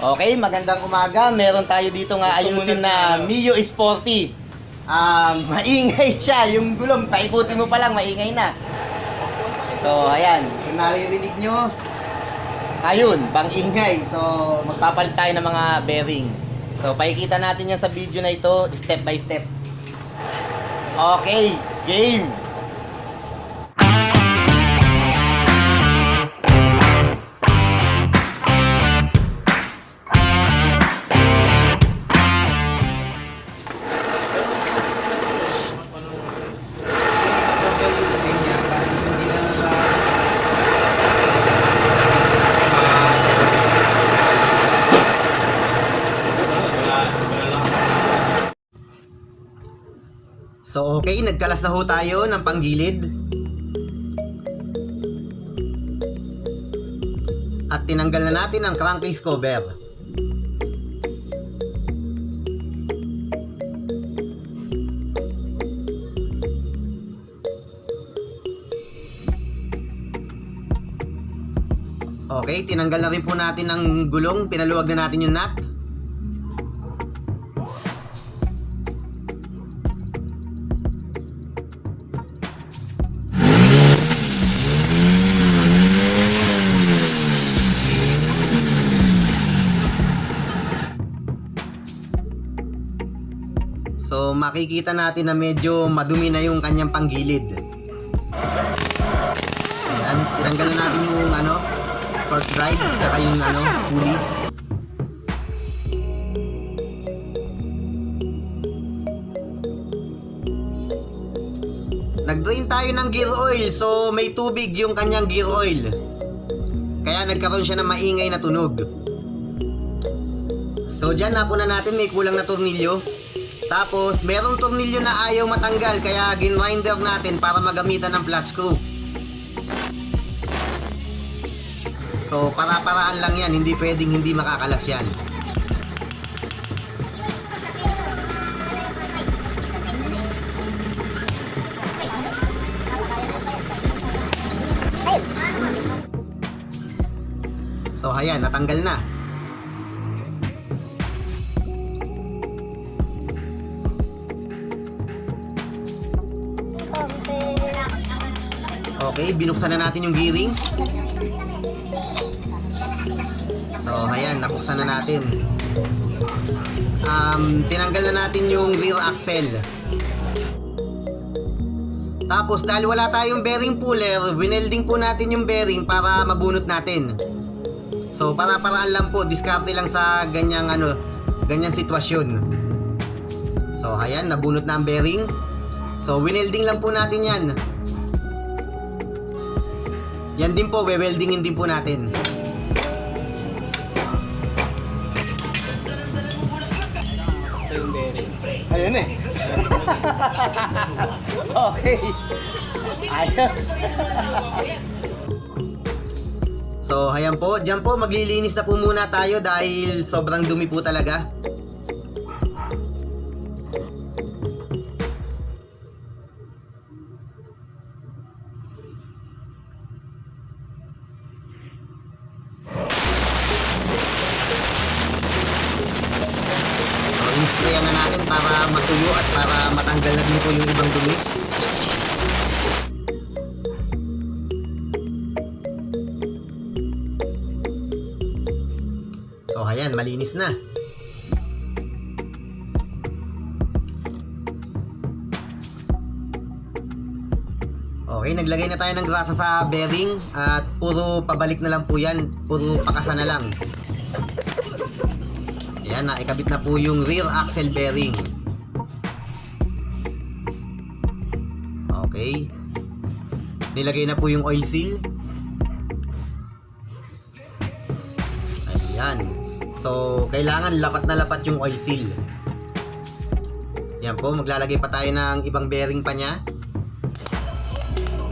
Okay, magandang umaga. Meron tayo dito nga ayusin na Mio Sporty. Um, maingay siya. Yung gulong, paikutin mo pa lang, maingay na. So, ayan. Kung naririnig nyo, ayun, bang ingay. So, magpapalit tayo ng mga bearing. So, pakikita natin yan sa video na ito, step by step. Okay, game! So okay, nagkalas na ho tayo ng panggilid. At tinanggal na natin ang crankcase cover. Okay, tinanggal na rin po natin ang gulong, pinaluwag na natin yung nut. So makikita natin na medyo madumi na yung kanyang panggilid. Ayan, tinanggal na natin yung ano, fork drive, saka yung ano, pulley. Nag-drain tayo ng gear oil, so may tubig yung kanyang gear oil. Kaya nagkaroon siya ng maingay na tunog. So dyan napuna natin may kulang na tornilyo. Tapos merong tornilyo na ayaw matanggal kaya ginwinder natin para magamitan ng flat screw. So para-paraan lang yan, hindi pwedeng hindi makakalas yan. So ayan, natanggal na. Okay, binuksan na natin yung gearings. So, ayan, nabuksan na natin. Um, tinanggal na natin yung rear axle. Tapos, dahil wala tayong bearing puller, winelding po natin yung bearing para mabunot natin. So, para-paraan lang po, diskarte lang sa ganyang ano, ganyang sitwasyon. So, ayan, nabunot na ang bearing. So, winelding lang po natin yan. Yan din po, we-weldingin din po natin. Ayun eh. okay. Ayos. so, ayan po. Diyan po, maglilinis na po muna tayo dahil sobrang dumi po talaga. Para matuyo at para matanggal na din po yung ibang dumi. So, ayan, malinis na. Okay, naglagay na tayo ng grasa sa bearing at puro pabalik na lang po yan. Puro pakasa na lang. Ayan na, ikabit na po yung rear axle bearing. Okay. Nilagay na po yung oil seal. Ayan. So, kailangan lapat na lapat yung oil seal. Yan po, maglalagay pa tayo ng ibang bearing pa niya.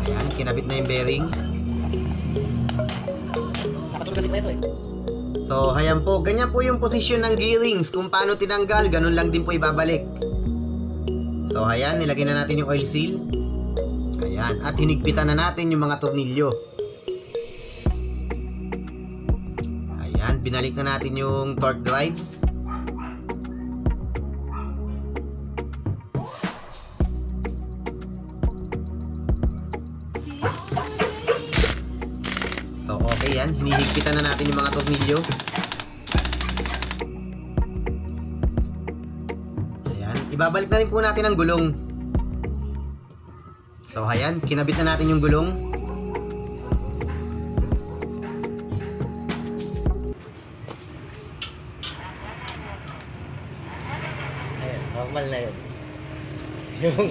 Ayan, kinabit na yung bearing. Nakatulog kasi ito eh. So, ayan po, ganyan po yung posisyon ng gearings. Kung paano tinanggal, ganun lang din po ibabalik. So, ayan, nilagay na natin yung oil seal. Ayan, at hinigpitan na natin yung mga tornilyo. Ayan, binalik na natin yung torque drive. So, okay yan. Hinihigpitan na natin yung mga tornilyo. Ayan. Ibabalik na rin po natin ang gulong. So, ayan. Kinabit na natin yung gulong. Ayan, normal na yun. Yung,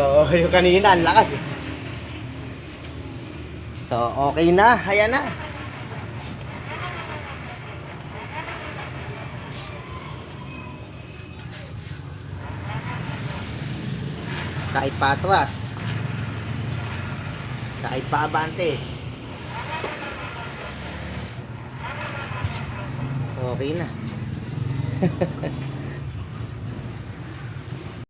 oo, yung kanina, ang lakas eh. So, okay na. Ayan na. Kahit patras. Kahit paabante. Okay na.